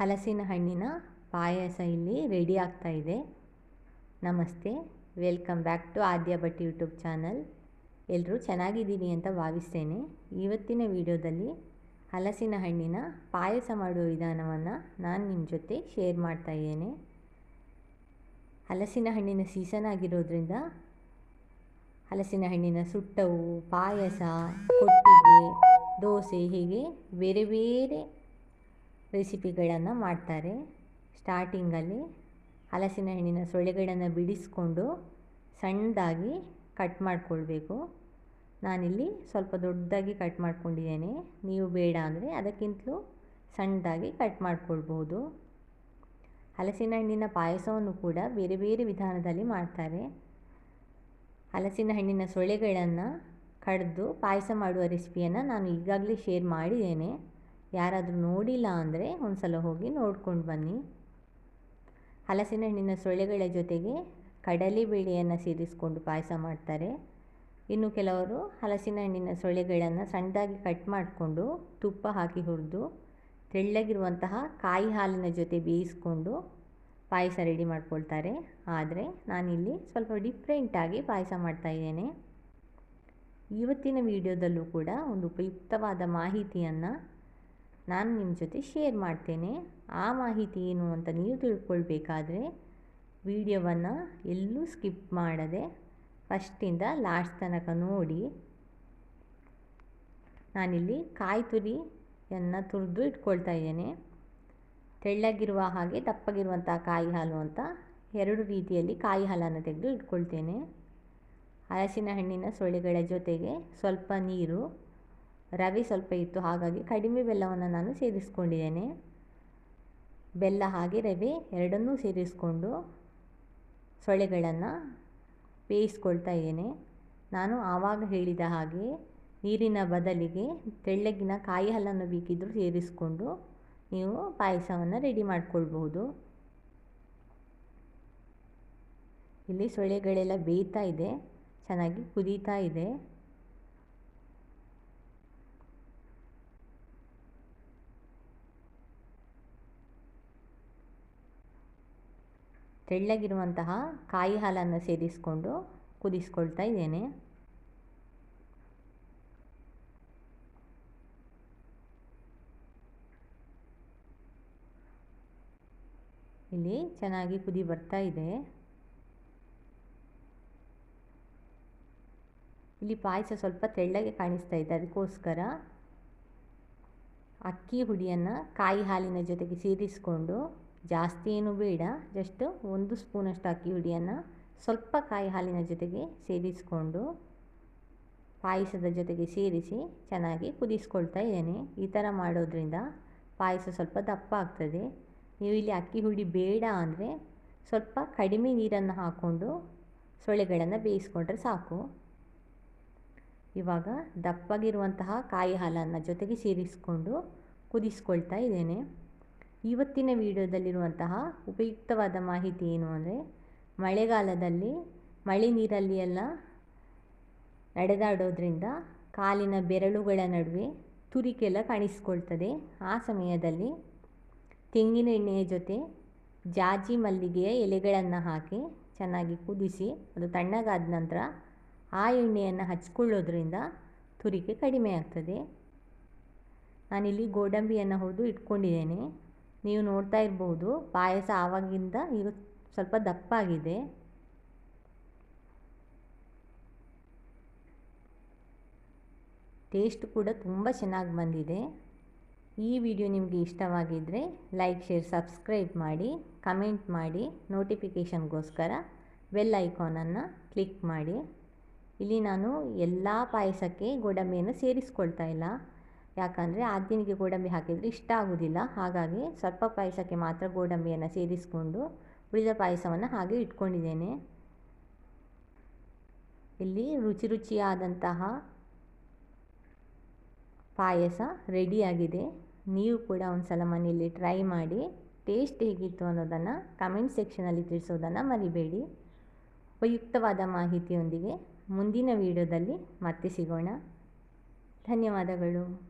ಹಲಸಿನ ಹಣ್ಣಿನ ಪಾಯಸ ಇಲ್ಲಿ ರೆಡಿ ಆಗ್ತಾ ಇದೆ. ನಮಸ್ತೆ welcome back to Aadya Bhat YouTube channel ಎಲ್ಲರೂ ಚೆನ್ನಾಗಿದ್ದೀನಿ ಅಂತ ಭಾವಿಸ್ತೇನೆ. ಇವತ್ತಿನ ವಿಡಿಯೋದಲ್ಲಿ ಹಲಸಿನ ಹಣ್ಣಿನ ಪಾಯಸ ಮಾಡುವ ವಿಧಾನವನ್ನು ನಾನು ನಿಮ್ಮ ಜೊತೆ ಶೇರ್ ಮಾಡ್ತಾ ಇದ್ದೇನೆ. ಹಲಸಿನ ಹಣ್ಣಿನ ಸೀಸನ್ ಆಗಿರೋದ್ರಿಂದ ಹಲಸಿನ ಹಣ್ಣಿನ ಸುಟ್ಟವು, ಪಾಯಸ, ಕೊಟ್ಟಿಗೆ, ದೋಸೆ ಹೀಗೆ ಬೇರೆ ಬೇರೆ ರೆಸಿಪಿಗಳನ್ನು ಮಾಡ್ತಾರೆ. ಸ್ಟಾರ್ಟಿಂಗಲ್ಲಿ ಹಲಸಿನ ಹಣ್ಣಿನ ಸೊಳ್ಳೆಗಳನ್ನು ಬಿಡಿಸ್ಕೊಂಡು ಸಣ್ಣದಾಗಿ ಕಟ್ ಮಾಡಿಕೊಳ್ಬೇಕು. ನಾನಿಲ್ಲಿ ಸ್ವಲ್ಪ ದೊಡ್ಡದಾಗಿ ಕಟ್ ಮಾಡ್ಕೊಂಡಿದ್ದೇನೆ. ನೀವು ಬೇಡ ಅಂದರೆ ಅದಕ್ಕಿಂತಲೂ ಸಣ್ಣದಾಗಿ ಕಟ್ ಮಾಡ್ಕೊಳ್ಬೋದು. ಹಲಸಿನ ಹಣ್ಣಿನ ಪಾಯಸವನ್ನು ಕೂಡ ಬೇರೆ ಬೇರೆ ವಿಧಾನದಲ್ಲಿ ಮಾಡ್ತಾರೆ. ಹಲಸಿನ ಹಣ್ಣಿನ ಸೊಳ್ಳೆಗಳನ್ನು ಕಡಿದು ಪಾಯಸ ಮಾಡುವ ರೆಸಿಪಿಯನ್ನು ನಾನು ಈಗಾಗಲೇ ಶೇರ್ ಮಾಡಿದ್ದೇನೆ. ಯಾರಾದರೂ ನೋಡಿಲ್ಲ ಅಂದರೆ ಒಂದು ಸಲ ಹೋಗಿ ನೋಡ್ಕೊಂಡು ಬನ್ನಿ. ಹಲಸಿನ ಹಣ್ಣಿನ ಸೊಳ್ಳೆಗಳ ಜೊತೆಗೆ ಕಡಲೆ ಬೇಳೆಯನ್ನು ಸೇರಿಸ್ಕೊಂಡು ಪಾಯಸ ಮಾಡ್ತಾರೆ. ಇನ್ನು ಕೆಲವರು ಹಲಸಿನ ಹಣ್ಣಿನ ಸೊಳ್ಳೆಗಳನ್ನು ಸಣ್ಣದಾಗಿ ಕಟ್ ಮಾಡಿಕೊಂಡು ತುಪ್ಪ ಹಾಕಿ ಹುರಿದು ತೆಳ್ಳಗಿರುವಂತಹ ಕಾಯಿ ಹಾಲಿನ ಜೊತೆ ಬೇಯಿಸ್ಕೊಂಡು ಪಾಯಸ ರೆಡಿ ಮಾಡ್ಕೊಳ್ತಾರೆ. ಆದರೆ ನಾನಿಲ್ಲಿ ಸ್ವಲ್ಪ ಡಿಫ್ರೆಂಟಾಗಿ ಪಾಯಸ ಮಾಡ್ತಾಯಿದ್ದೇನೆ ಇವತ್ತಿನ ವಿಡಿಯೋದಲ್ಲೂ ಕೂಡ ಒಂದು ಉಪಯುಕ್ತವಾದ ಮಾಹಿತಿಯನ್ನು ನಾನು ನಿಮ್ಮ ಜೊತೆ ಶೇರ್ ಮಾಡ್ತೇನೆ. ಆ ಮಾಹಿತಿ ಏನು ಅಂತ ನೀವು ತಿಳ್ಕೊಳ್ಬೇಕಾದ್ರೆ ವಿಡಿಯೋವನ್ನು ಎಲ್ಲೂ ಸ್ಕಿಪ್ ಮಾಡದೆ ಫಸ್ಟಿಂದ ಲಾಸ್ಟ್ ತನಕ ನೋಡಿ. ನಾನಿಲ್ಲಿ ಕಾಯಿ ತುರಿಯನ್ನು ತುರಿದು ಇಟ್ಕೊಳ್ತಾ ಇದ್ದೇನೆ. ತೆಳ್ಳಗಿರುವ ಹಾಗೆ ದಪ್ಪಗಿರುವಂಥ ಕಾಯಿ ಹಾಲು ಅಂತ ಎರಡು ರೀತಿಯಲ್ಲಿ ಕಾಯಿ ಹಾಲನ್ನು ತೆಗೆದು ಇಟ್ಕೊಳ್ತೇನೆ. ಹಲಸಿನ ಹಣ್ಣಿನ ಸೊಳ್ಳೆಗಳ ಜೊತೆಗೆ ಸ್ವಲ್ಪ ನೀರು. ರವೆ ಸ್ವಲ್ಪ ಇತ್ತು, ಹಾಗಾಗಿ ಕಡಿಮೆ ಬೆಲ್ಲವನ್ನು ನಾನು ಸೇರಿಸ್ಕೊಂಡಿದ್ದೇನೆ ಬೆಲ್ಲ ಹಾಗೆ ರವೆ ಎರಡನ್ನೂ ಸೇರಿಸ್ಕೊಂಡು ಸೊಳ್ಳೆಗಳನ್ನು ಬೇಯಿಸ್ಕೊಳ್ತಾ ಇದ್ದೇನೆ. ನಾನು ಆವಾಗ ಹೇಳಿದ ಹಾಗೆ ನೀರಿನ ಬದಲಿಗೆ ತೆಳ್ಳಗಿನ ಕಾಯಿ ಹಾಲನ್ನು ಬೇಕಿದ್ದರೂ ಸೇರಿಸ್ಕೊಂಡು ನೀವು ಪಾಯಸವನ್ನು ರೆಡಿ ಮಾಡಿಕೊಳ್ಬಹುದು. ಇಲ್ಲಿ ಸೊಳ್ಳೆಗಳೆಲ್ಲ ಬೇಯ್ತಾ ಇದೆ, ಚೆನ್ನಾಗಿ ಕುದೀತಾ ಇದೆ. ತೆಳ್ಳಗಿರುವಂತಹ ಕಾಯಿ ಹಾಲನ್ನು ಸೇರಿಸಿಕೊಂಡು ಕುದಿಸ್ಕೊಳ್ತಾ ಇದ್ದೇನೆ. ಇಲ್ಲಿ ಚೆನ್ನಾಗಿ ಕುದಿ ಬರ್ತಾ ಇದೆ. ಇಲ್ಲಿ ಪಾಯಸ ಸ್ವಲ್ಪ ತೆಳ್ಳಗೆ ಕಾಣಿಸ್ತಾ ಇದೆ, ಅದಕ್ಕೋಸ್ಕರ ಅಕ್ಕಿ ಹುಡಿಯನ್ನು ಕಾಯಿ ಹಾಲಿನ ಜೊತೆಗೆ ಸೇರಿಸಿಕೊಂಡು ಜಾಸ್ತಿ ಏನು ಬೇಡ ಜಸ್ಟ್ ಒಂದು ಸ್ಪೂನಷ್ಟು ಅಕ್ಕಿ ಹುಡಿಯನ್ನು ಸ್ವಲ್ಪ ಕಾಯಿ ಹಾಲಿನ ಜೊತೆಗೆ ಸೇರಿಸಿಕೊಂಡು ಪಾಯಸದ ಜೊತೆಗೆ ಸೇರಿಸಿ ಚೆನ್ನಾಗಿ ಕುದಿಸ್ಕೊಳ್ತಾ ಇದ್ದೇನೆ. ಈ ಥರ ಮಾಡೋದ್ರಿಂದ ಪಾಯಸ ಸ್ವಲ್ಪ ದಪ್ಪ ಆಗ್ತದೆ. ನೀವು ಇಲ್ಲಿ ಅಕ್ಕಿ ಹುಡಿ ಬೇಡ ಅಂದರೆ ಸ್ವಲ್ಪ ಕಡಿಮೆ ನೀರನ್ನು ಹಾಕ್ಕೊಂಡು ಸೊಳ್ಳೆಗಳನ್ನು ಬೇಯಿಸ್ಕೊಂಡ್ರೆ ಸಾಕು. ಇವಾಗ ದಪ್ಪಗಿರುವಂತಹ ಕಾಯಿ ಹಾಲನ್ನು ಜೊತೆಗೆ ಸೇರಿಸಿಕೊಂಡು ಕುದಿಸ್ಕೊಳ್ತಾ ಇದ್ದೇನೆ. ಇವತ್ತಿನ ವಿಡಿಯೋದಲ್ಲಿರುವಂತಹ ಉಪಯುಕ್ತವಾದ ಮಾಹಿತಿ ಏನು ಅಂದರೆ, ಮಳೆಗಾಲದಲ್ಲಿ ಮಳೆ ನೀರಲ್ಲಿ ಎಲ್ಲ ನಡೆದಾಡೋದ್ರಿಂದ ಕಾಲಿನ ಬೆರಳುಗಳ ನಡುವೆ ತುರಿಕೆಲ್ಲ ಕಾಣಿಸ್ಕೊಳ್ತದೆ. ಆ ಸಮಯದಲ್ಲಿ ತೆಂಗಿನ ಎಣ್ಣೆಯ ಜೊತೆ ಜಾಜಿ ಮಲ್ಲಿಗೆಯ ಎಲೆಗಳನ್ನು ಹಾಕಿ ಚೆನ್ನಾಗಿ ಕುದಿಸಿ, ಅದು ತಣ್ಣಗಾದ ನಂತರ ಆ ಎಣ್ಣೆಯನ್ನು ಹಚ್ಕೊಳ್ಳೋದ್ರಿಂದ ತುರಿಕೆ ಕಡಿಮೆ ಆಗ್ತದೆ ನಾನಿಲ್ಲಿ ಗೋಡಂಬಿಯನ್ನು ಹೊಡೆದು ಇಟ್ಕೊಂಡಿದ್ದೇನೆ. ನೀವು ನೋಡ್ತಾ ಇರ್ಬೋದು, ಪಾಯಸ ಆವಾಗಿಂದ ಈಗ ಸ್ವಲ್ಪ ದಪ್ಪಾಗಿದೆ. ಟೇಸ್ಟ್ ಕೂಡ ತುಂಬ ಚೆನ್ನಾಗಿ ಬಂದಿದೆ. ಈ ವಿಡಿಯೋ ನಿಮಗೆ ಇಷ್ಟವಾಗಿದ್ದರೆ ಲೈಕ್, ಶೇರ್, ಸಬ್ಸ್ಕ್ರೈಬ್ ಮಾಡಿ, ಕಮೆಂಟ್ ಮಾಡಿ, ನೋಟಿಫಿಕೇಷನ್ಗೋಸ್ಕರ ಬೆಲ್ ಐಕಾನನ್ನು ಕ್ಲಿಕ್ ಮಾಡಿ. ಇಲ್ಲಿ ನಾನು ಎಲ್ಲ ಪಾಯಸಕ್ಕೆ ಗೋಡಂಬಿಯನ್ನು ಸೇರಿಸ್ಕೊಳ್ತಾ ಇಲ್ಲ. ಯಾಕಂದರೆ ಆದ್ಯನಿಗೆ ಗೋಡಂಬಿ ಹಾಕಿದರೆ ಇಷ್ಟ ಆಗೋದಿಲ್ಲ. ಹಾಗಾಗಿ ಸ್ವಲ್ಪ ಪಾಯಸಕ್ಕೆ ಮಾತ್ರ ಗೋಡಂಬಿಯನ್ನು ಸೇರಿಸಿಕೊಂಡು ಉಳಿದ ಪಾಯಸವನ್ನು ಹಾಗೆ ಇಟ್ಕೊಂಡಿದ್ದೇನೆ. ಇಲ್ಲಿ ರುಚಿ ರುಚಿಯಾದಂತಹ ಪಾಯಸ ರೆಡಿಯಾಗಿದೆ ನೀವು ಕೂಡ ಒಂದು ಸಲ ಮನೆಯಲ್ಲಿ ಟ್ರೈ ಮಾಡಿ ಟೇಸ್ಟ್ ಹೇಗಿತ್ತು ಅನ್ನೋದನ್ನು ಕಮೆಂಟ್ ಸೆಕ್ಷನಲ್ಲಿ ತಿಳಿಸೋದನ್ನು ಮರಿಬೇಡಿ. ಉಪಯುಕ್ತವಾದ ಮಾಹಿತಿಯೊಂದಿಗೆ ಮುಂದಿನ ವಿಡಿಯೋದಲ್ಲಿ ಮತ್ತೆ ಸಿಗೋಣ. ಧನ್ಯವಾದಗಳು.